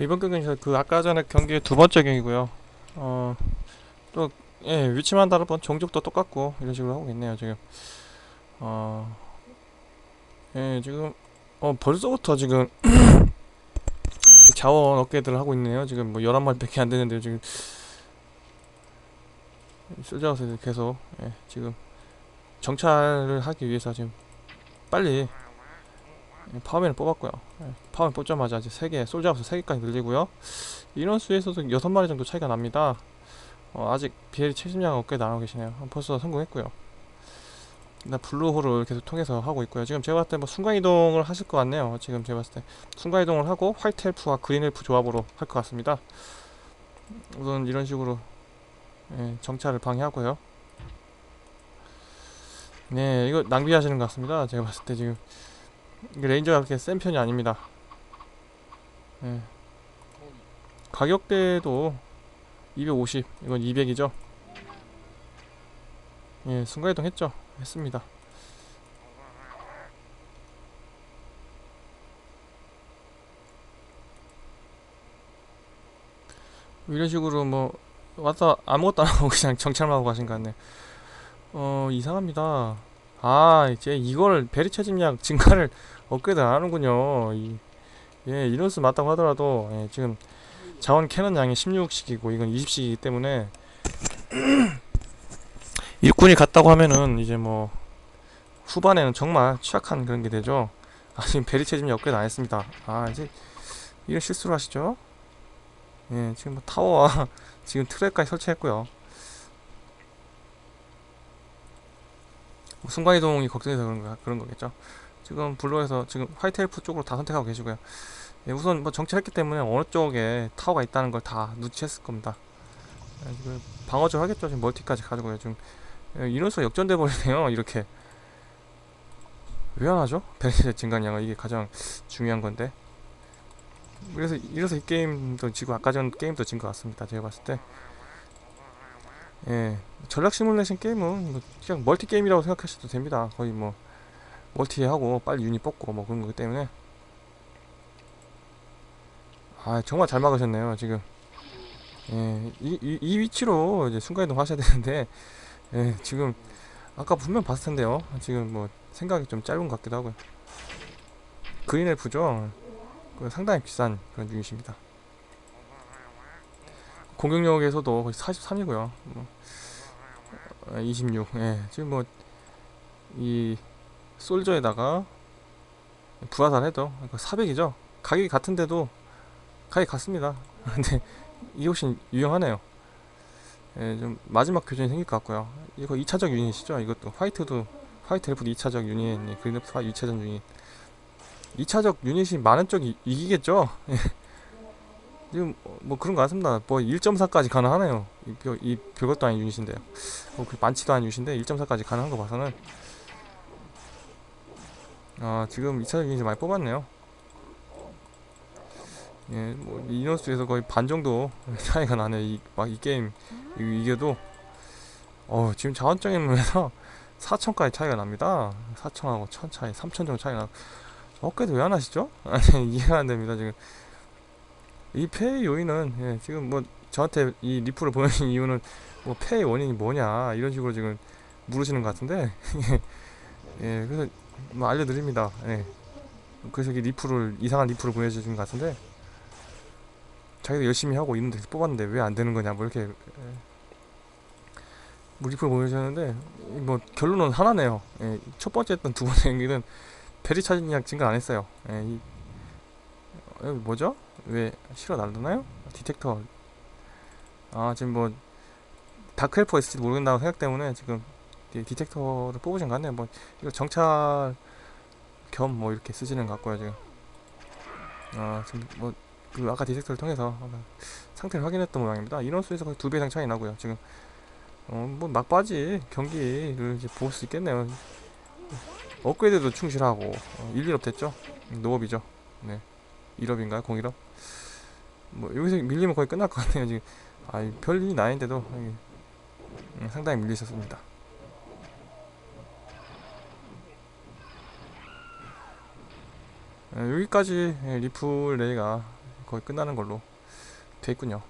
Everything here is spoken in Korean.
이번 경기는 그 아까 전에 경기의 두 번째 경기고요. 어, 또, 예, 위치만 다르면 종족도 똑같고, 이런 식으로 하고 있네요, 지금. 어, 예, 지금, 어, 벌써부터 지금, 이 자원 업계들을 하고 있네요. 지금 뭐 11마리 밖에 안 되는데요, 지금. 쓸자워서 계속, 예, 지금, 정찰을 하기 위해서 지금, 빨리, 예, 파워맨을 뽑았고요. 예, 파워맨 뽑자마자 이제 3개, 솔자우스 3개까지 늘리고요. 인원수에서도 6마리 정도 차이가 납니다. 어, 아직 비엘이 70량 꽤 나가고 계시네요. 어, 벌써 성공했고요. 나 블루홀을 계속 통해서 하고 있고요. 지금 제가 봤을 때 뭐 순간이동을 하실 것 같네요. 지금 제가 봤을 때 순간이동을 하고 화이트 엘프와 그린 엘프 조합으로 할 것 같습니다. 우선 이런 식으로 예, 정찰을 방해하고요. 네, 이거 낭비하시는 것 같습니다. 제가 봤을 때 지금 레인저가 그렇게 센 편이 아닙니다. 예. 가격대도 250 이건 200이죠? 예 순간이동 했죠? 했습니다. 이런 식으로 뭐 와서 아무것도 안 하고 그냥 정찰만 하고 가신 것 같네. 어 이상합니다. 아 이제 이걸 베리처 짐약 증가를 업그레이드 안 하는군요 이, 예 이런수 맞다고 하더라도 예, 지금 자원 캐논 양이 16씩이고 이건 20씩이기 때문에 일꾼이 같다고 하면은 이제 뭐 후반에는 정말 취약한 그런 게 되죠. 아 지금 베리체 지금 업그레이드 안 했습니다. 아 이제 이런 실수를 하시죠. 예 지금 뭐 타워와 지금 트랙까지 설치했고요. 뭐 순간이동이 걱정돼서 그런 거 그런 거겠죠. 지금 블루에서 지금 화이트 엘프 쪽으로 다 선택하고 계시고요. 예, 우선 뭐 정찰했기 때문에 어느 쪽에 타워가 있다는 걸 다 눈치챘을 겁니다. 예, 지금 방어적 하겠죠. 지금 멀티까지 가지고요. 지금 예, 인원수가 역전돼 버리네요. 이렇게 왜 안 하죠? 베리의 증강량은 이게 가장 중요한 건데. 그래서 이래서 이 게임도 지고 아까 전 게임도 진 것 같습니다. 제가 봤을 때. 예, 전략 시뮬레이션 게임은 뭐 그냥 멀티 게임이라고 생각하셔도 됩니다. 거의 뭐 멀티하고 빨리 유닛 뽑고 뭐 그런 거기 때문에. 아 정말 잘 막으셨네요 지금. 예, 이, 이, 이 위치로 이제 순간이동 하셔야 되는데 예, 지금 아까 분명 봤을 텐데요. 지금 뭐 생각이 좀 짧은 것 같기도 하고요. 그린 엘프죠? 그 상당히 비싼 그런 유닛입니다. 공격력에서도 거의 43이고요. 뭐, 어, 26 예, 지금 뭐 이 솔저에다가 부하살 해도 400이죠 가격이 같은데도 가격이 같습니다. 근데 이게 훨씬 유용하네요. 예, 좀 마지막 교전이 생길 것 같고요. 이거 2차적 유닛이죠. 이것도 화이트도 화이트 엘프도 2차적 유닛, 예, 그린 엘프 2차적 유닛. 2차적 유닛이 많은 쪽이 이기겠죠. 예. 지금 뭐 그런 것 같습니다. 뭐 1.4까지 가능하네요. 이, 별- 이 별것도 아닌 유닛인데요. 뭐 그렇게 많지도 않은 유닛인데 1.4까지 가능한 거 봐서는 아 지금 2차적 유닛을 많이 뽑았네요. 예, 뭐 인원수에서 거의 반 정도 차이가 나네. 이막 이 게임 이, 이겨도 어 지금 자원적인 면에서 4천까지 차이가 납니다. 4천하고 1000 차이, 3000 정도 차이가 나. 어깨도 왜 안 하시죠? 아니 이해가 안 됩니다 지금. 이 패의 요인은 예, 지금 뭐 저한테 이 리플을 보내신 이유는 뭐 패의 원인이 뭐냐 이런 식으로 지금 물으시는 것 같은데 예, 그래서 뭐 알려드립니다. 예. 그래서 이 리플을 이상한 리플을 보내주신 것 같은데 자기도 열심히 하고 있는데 뽑았는데 왜 안 되는 거냐 뭐 이렇게 예. 뭐 리플 보내주셨는데 이뭐 결론은 하나네요. 예, 첫 번째 했던 두 번째 경기는 베리 차진약 증가 안 했어요. 예, 이, 어, 뭐죠? 왜 실어 날르나요? 디텍터 아 지금 뭐 다크헬퍼 있을지 모르겠다고 생각 때문에 지금 이 디텍터를 뽑으신 것 같네요. 뭐 이거 정찰 겸 뭐 이렇게 쓰시는 것 같고요 지금. 아 지금 뭐 그 아까 디텍터를 통해서 상태를 확인했던 모양입니다. 인원수에서 거의 두배 이상 차이 나고요. 지금 어뭐 막바지 경기를 이제 볼 수 있겠네요. 업그레이드도 충실하고 어, 1, 2업 됐죠? 노업이죠. 네. 1업인가요? 01업? 뭐 여기서 밀리면 거의 끝날 것 같네요. 지금 아별 일이 나인데도 음, 상당히 밀리셨습니다. 여기까지 예, 리플 레이가 거의 끝나는 걸로 돼 있군요.